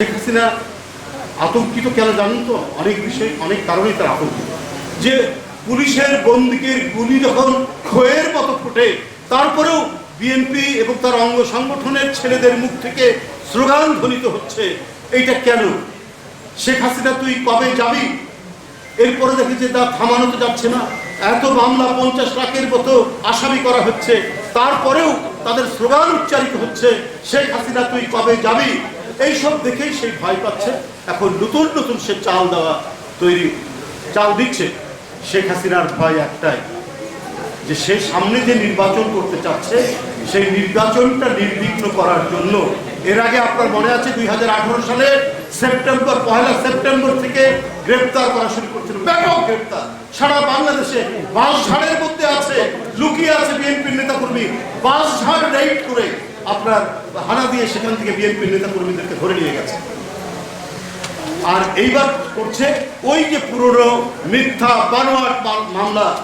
শেখ হাসিনা আতঙ্কিত কেন জানেন তো? অনেক বিষয়, অনেক কারণেই তার আতঙ্কিত। যে পুলিশের বন্দুকের গুলি যখন ক্ষয়ের মতো ফোটে, তারপরেও বিএনপি এবং তার অঙ্গ সংগঠনের ছেলেদের মুখ থেকে স্লোগান ধ্বনিত হচ্ছে, এইটা কেন? শেখ হাসিনা তুই কবে যাবি? এরপরে দেখি যে তা থামানো তো যাচ্ছে না। এত মামলা পঞ্চাশ লাখের মতো আসামি করা হচ্ছে, তারপরেও তাদের স্লোগান উচ্চারিত হচ্ছে, শেখ হাসিনা তুই কবে যাবি? এইসব দেখেই সেই ভয় পাচ্ছে। এখন নতুন নতুন সে চাল দেওয়া তৈরি, চাল দিচ্ছে। শেখ হাসিনার ভয় একটাই, যে সে সামনে যে নির্বাচন করতে চাচ্ছে, সেই নির্বাচনটা নির্বিঘ্ন করার জন্য। এর আগে আপনার মনে আছে দুই হাজার আঠারো সালে সেপ্টেম্বর পহেলা সেপ্টেম্বর থেকে গ্রেপ্তার করা শুরু করছিল। ব্যাপক গ্রেপ্তার। সারা বাংলাদেশে বাঁশঝাড়ের মধ্যে আছে, লুকিয়ে আছে বিএনপির নেতাকর্মী। বাঁশঝাড় রেড করে আপনার হানা দিয়ে সেখান থেকে বিএনপির নেতাকর্মীদেরকে ধরে নিয়ে গেছে। আর এইবার করছে ওই যে পুরনো মিথ্যা বানোয়াট মা- মামলা,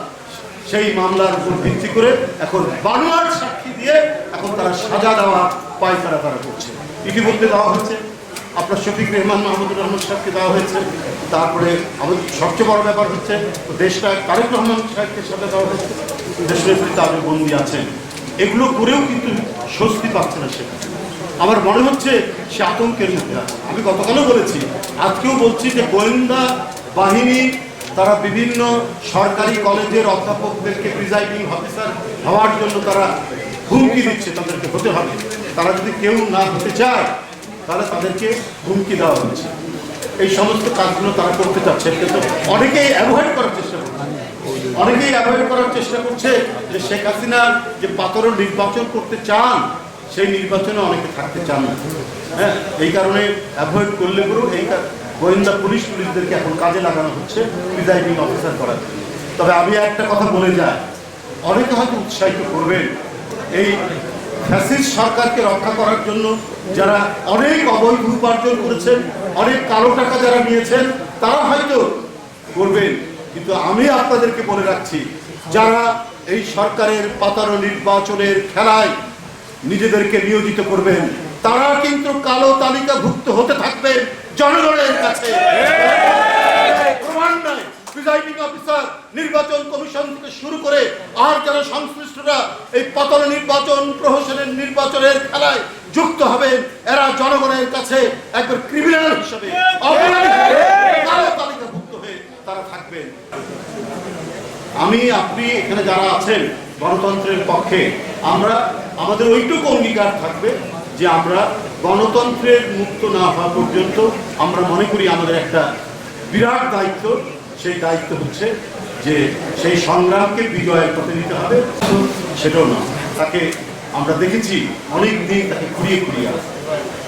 সেই মামলার উপর ভিত্তি করে এখন বানোয়ার সাক্ষী দিয়ে এখন তারা সাজা দেওয়া পায়তারা তারা করছে। ইতিমধ্যে দেওয়া হয়েছে। আপনার শফিক রহমান, মাহমুদুর রহমান সাহেবকে দেওয়া হয়েছে। তারপরে আমাদের সবচেয়ে বড় ব্যাপার হচ্ছে, দেশটা তারেক রহমান সাহেবকে সাথে দেওয়া হয়েছে। দেশনেত্রী তাদের বন্দী আছেন। এগুলো করেও কিন্তু স্বস্তি পাচ্ছে না সেখানে। আমার মনে হচ্ছে সে আতঙ্কের মধ্যে আমি গতকালও বলেছি, আজকেও বলছি যে গোয়েন্দা বাহিনী, তারা বিভিন্ন সরকারি কলেজের অধ্যাপকদেরকে প্রিজাইডিং অফিসার হওয়ার জন্য তারা হুমকি দিচ্ছে, তাদেরকে হতে হবে। তারা যদি কেউ না হতে চায়, তাহলে তাদেরকে হুমকি দেওয়া হচ্ছে। এই সমস্ত কাজগুলো তারা করতে চাচ্ছে। কিন্তু অনেকেই অ্যাভয়েড করার চেষ্টা অনেকেই অ্যাভয়েড করার চেষ্টা করছে যে শেখ হাসিনার যে পাতর নির্বাচন করতে চান, সেই নির্বাচনে অনেকে থাকতে চান না। হ্যাঁ এই কারণে অ্যাভয়েড করলে পরেও এই গোয়েন্দা পুলিশ পুলিশদেরকে এখন কাজে লাগানো হচ্ছে প্রিজাইডিং অফিসার করার তবে আমি একটা কথা বলে যাই, অনেকে হয়তো উৎসাহিত করবেন, এই ফ্যাসিস্ট সরকারকে রক্ষা করার জন্য যারা অনেক অবৈধ উপার্জন করেছেন, অনেক কালো টাকা যারা নিয়েছেন, তারা হয়তো করবেন। কিন্তু আমি আপনাদেরকে বলে রাখছি, যারা এই সরকারের পাতানো নির্বাচনের খেলায় নিজেদেরকে নিয়োজিত করবেন, তারা কিন্তু কালো তালিকাভুক্ত হতে থাকবে জনগণের কাছে। সংশ্লিষ্টরা এই নির্বাচন প্রহসনের নির্বাচনের খেলায় যুক্ত এরা জনগণের কাছে একবার তারা থাকবেন। আমি, আপনি এখানে যারা আছেন গণতন্ত্রের পক্ষে, আমরা, আমাদের ওইটুকু অঙ্গীকার থাকবে যে আমরা গণতন্ত্রের মুক্ত না হওয়া পর্যন্ত আমরা মনে করি আমাদের একটা বিরাট দায়িত্ব, সেই দায়িত্ব হচ্ছে যে সেই সংগ্রামকে বিজয়ের পথে নিতে হবে। সেটাও না তাকে আমরা দেখেছি অনেক দিন তাকে ঘুরিয়ে ঘুরিয়ে আসে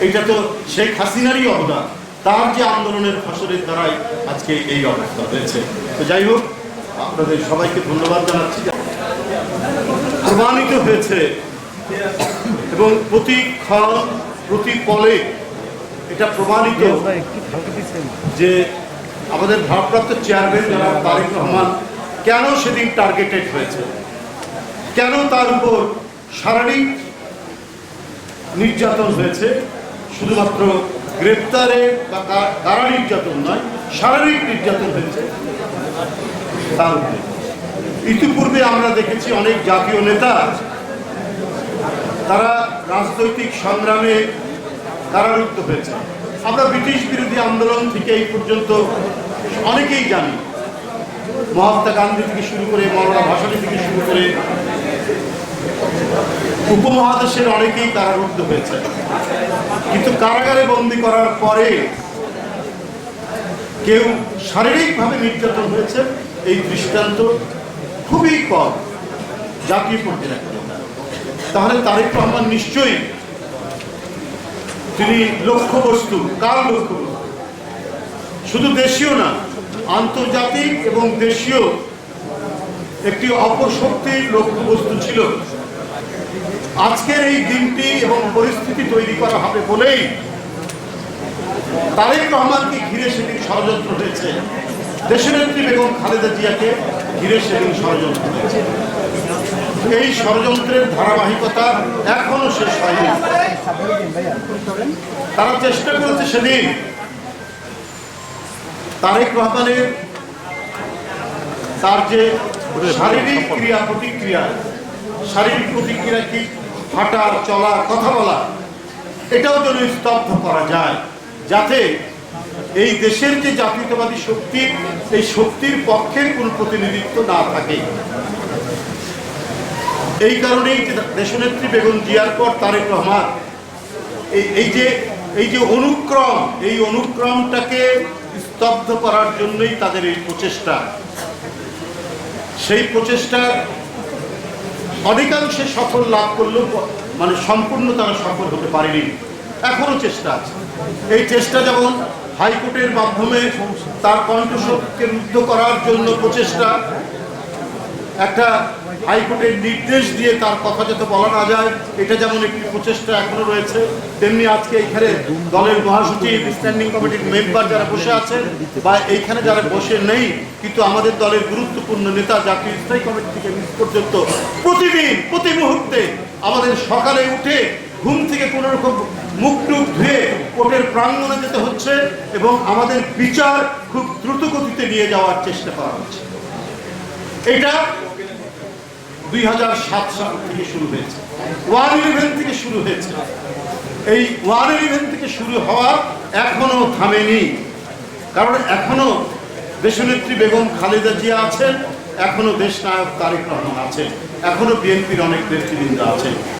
এটা তো শেখ হাসিনারই অবদান, তার যে আন্দোলনের ফসলের দ্বারাই আজকে এই অবস্থা হয়েছে। তো যাই হোক আপনাদের সবাইকে ধন্যবাদ জানাচ্ছি। প্রমাণিত হয়েছে এবং প্রতি ক্ষণ প্রতি পলে এটা প্রমাণিত যে আমাদের ভারপ্রাপ্ত চেয়ারম্যান যারা তারেক রহমান কেন সেদিন টার্গেটেড হয়েছে? কেন তার উপর শারীরিক নির্যাতন হয়েছে? শুধুমাত্র গ্রেপ্তারে বা কারা নির্যাতন নয়, শারীরিক নির্যাতন হয়েছে। তার ইতিপূর্বে আমরা দেখেছি অনেক জাতীয় নেতা, তারা রাজনৈতিক সংগ্রামে কারারুদ্ধ হয়েছে। আমরা ব্রিটিশ বিরোধী আন্দোলন থেকে এই পর্যন্ত অনেকেই জানি। মহাত্মা গান্ধী থেকে শুরু করে মৌলানা ভাসানী থেকে শুরু করে উপমহাদেশের অনেকেই কারারুদ্ধ হয়েছে। কিন্তু কারাগারে বন্দি করার পরে কেউ শারীরিকভাবে নির্যাতন হয়েছে এই দৃষ্টান্ত খুবই কম। জাতীয় পর্যায়ে তাহলে তারেক রহমান নিশ্চয়ই তিনি লক্ষ্যবস্তু। কার লক্ষ্যবস্তু? শুধু দেশীয় না, আন্তর্জাতিক এবং দেশীয় একটি অপশক্তির লক্ষ্যবস্তু ছিল। আজকের এই দিনটি এবং পরিস্থিতি তৈরি করা হবে বলেই তারেক রহমানকে ঘিরে সেদিন ষড়যন্ত্র হয়েছে। দেশনেত্রী বেগম খালেদা জিয়াকে ঘিরে সেদিন ষড়যন্ত্র। হয়েছে এই ষড়যন্ত্রের ধারাবাহিকতা এখনও শেষ হয়নি। তারা চেষ্টা করেছে সেদিন তারেক রহমানের তার যে শারীরিক ক্রিয়া, প্রতিক্রিয়া, শারীরিক প্রতিক্রিয়া কি হাঁটা চলা কথা বলা এটাও যেন স্তব্ধ করা যায়, যাতে এই দেশের যে জাতীয়তাবাদী শক্তি এই শক্তির পক্ষের কোন প্রতিনিধিত্ব না থাকে এই কারণেই দেশনেত্রী বেগম জিয়ার পর তারেক রহমান, এই- যে, এই যে অনুক্রম, এই অনুক্রমটাকে স্তব্ধ করার জন্যই তাদের এই প্রচেষ্টা। সেই প্রচেষ্টার অনেকাংশে সফল লাভ করলেও মানে সম্পূর্ণ তারা সফল হতে পারেনি। এখনও চেষ্টা আছে। এই চেষ্টা যেমন হাইকোর্টের মাধ্যমে তার কণ্ঠস্বরকে রুদ্ধ করার জন্য প্রচেষ্টা। একটা হাইকোর্টের নির্দেশ দিয়ে তার কথা যাতে বলা না যায়, এটা যেমন একটি প্রচেষ্টা এখনও রয়েছে, তেমনি আজকে এখানে দলের মহাসচিব স্ট্যান্ডিং কমিটির মেম্বার যারা বসে আছেন, বা এইখানে যারা বসে নেই, কিন্তু আমাদের দলের গুরুত্বপূর্ণ নেতা জাতীয় স্থায়ী কমিটি থেকে পর্যন্ত প্রতিদিন, প্রতি মুহূর্তে আমাদের সকালে উঠে ঘুম থেকে কোনো রকম মুখ টুক ধুয়ে কোর্টের প্রাঙ্গণে যেতে হচ্ছে এবং আমাদের বিচার খুব দ্রুত গতিতে নিয়ে যাওয়ার চেষ্টা করা হচ্ছে। এটা দুই হাজার সাত সাল থেকে শুরু হয়েছে। ওয়ান ইলেভেন থেকে শুরু হয়েছে। এই ওয়ান ইলেভেন থেকে শুরু হওয়া এখনও থামেনি। কারণ এখনও দেশনেত্রী বেগম খালেদা জিয়া আছেন, এখনও দেশনায়ক তারেক রহমান আছেন, এখনও বিএনপির অনেক নেতৃবৃন্দ আছেন।